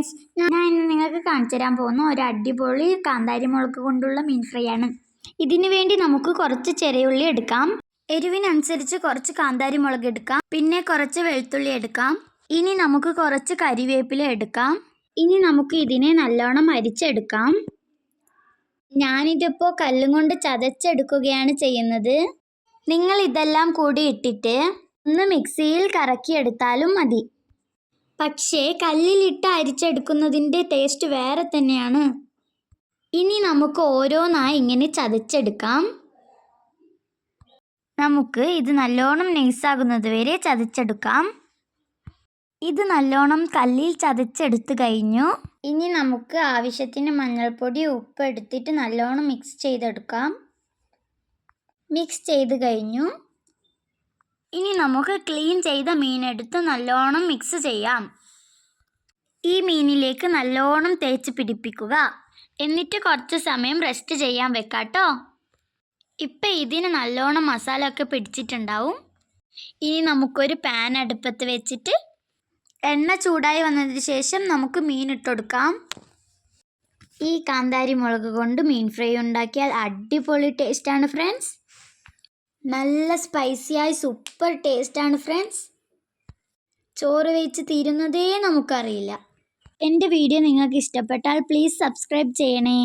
Friends ഞാൻ ഇന്ന് നിങ്ങൾക്ക് കാണിച്ചു തരാൻ പോകുന്ന ഒരു അടിപൊളി കാന്താരി മുളക് കൊണ്ടുള്ള മീൻ ഫ്രൈ ആണ്. ഇതിനു വേണ്ടി നമുക്ക് കുറച്ച് ചെറിയുള്ളി എടുക്കാം. എരിവിനനുസരിച്ച് കുറച്ച് കാന്താരി മുളക് എടുക്കാം. പിന്നെ കുറച്ച് വെളുത്തുള്ളി എടുക്കാം. ഇനി നമുക്ക് കുറച്ച് കരിവേപ്പില എടുക്കാം. ഇനി നമുക്ക് ഇതിനെ നല്ലോണം അരിച്ചെടുക്കാം. ഞാനിതിപ്പോൾ കല്ലും കൊണ്ട് ചതച്ചെടുക്കുകയാണ് ചെയ്യുന്നത്. നിങ്ങൾ ഇതെല്ലാം കൂടി ഇട്ടിട്ട് ഒന്ന് മിക്സിയിൽ കറക്കിയെടുത്താലും മതി. പക്ഷേ കല്ലിലിട്ട് അരിച്ചെടുക്കുന്നതിന്റെ ടേസ്റ്റ് വേറെ തന്നെയാണ്. ഇനി നമുക്ക് ഓരോന്നായി ഇങ്ങനെ ചതച്ചെടുക്കാം. നമുക്ക് ഇത് നല്ലോണം നൈസാകുന്നത് വരെ ചതച്ചെടുക്കാം. ഇത് നല്ലോണം കല്ലിൽ ചതച്ചെടുത്ത് കഴിഞ്ഞു. ഇനി നമുക്ക് ആവശ്യത്തിന് മഞ്ഞൾപ്പൊടി ഉപ്പ് എടുത്തിട്ട് നല്ലോണം മിക്സ് ചെയ്തെടുക്കാം. മിക്സ് ചെയ്ത് കഴിഞ്ഞു. ഇനി നമുക്ക് ക്ലീൻ ചെയ്ത മീനെടുത്ത് നല്ലോണം മിക്സ് ചെയ്യാം. ഈ മീനിലേക്ക് നല്ലോണം തേച്ച് പിടിപ്പിക്കുക. എന്നിട്ട് കുറച്ച് സമയം റെസ്റ്റ് ചെയ്യാൻ വെക്കാട്ടോ ഇപ്പം ഇതിന് നല്ലോണം മസാല ഒക്കെ പിടിച്ചിട്ടുണ്ടാവും. ഇനി നമുക്കൊരു പാൻ അടുപ്പത്ത് വെച്ചിട്ട് എണ്ണ ചൂടായി വന്നതിന് ശേഷം നമുക്ക് മീൻ ഇട്ടുകൊടുക്കാം ഈ കാന്താരി മുളക് കൊണ്ട് മീൻ ഫ്രൈ ഉണ്ടാക്കിയാൽ അടിപൊളി ടേസ്റ്റാണ് ഫ്രണ്ട്സ്. നല്ല സ്പൈസിയായി സൂപ്പർ ടേസ്റ്റാണ് ഫ്രണ്ട്സ് ചോറ് വെച്ച് തീരുന്നതേ നമുക്കറിയില്ല. എന്റെ വീഡിയോ നിങ്ങൾക്ക് ഇഷ്ടപ്പെട്ടാൽ പ്ലീസ് സബ്സ്ക്രൈബ് ചെയ്യണേ.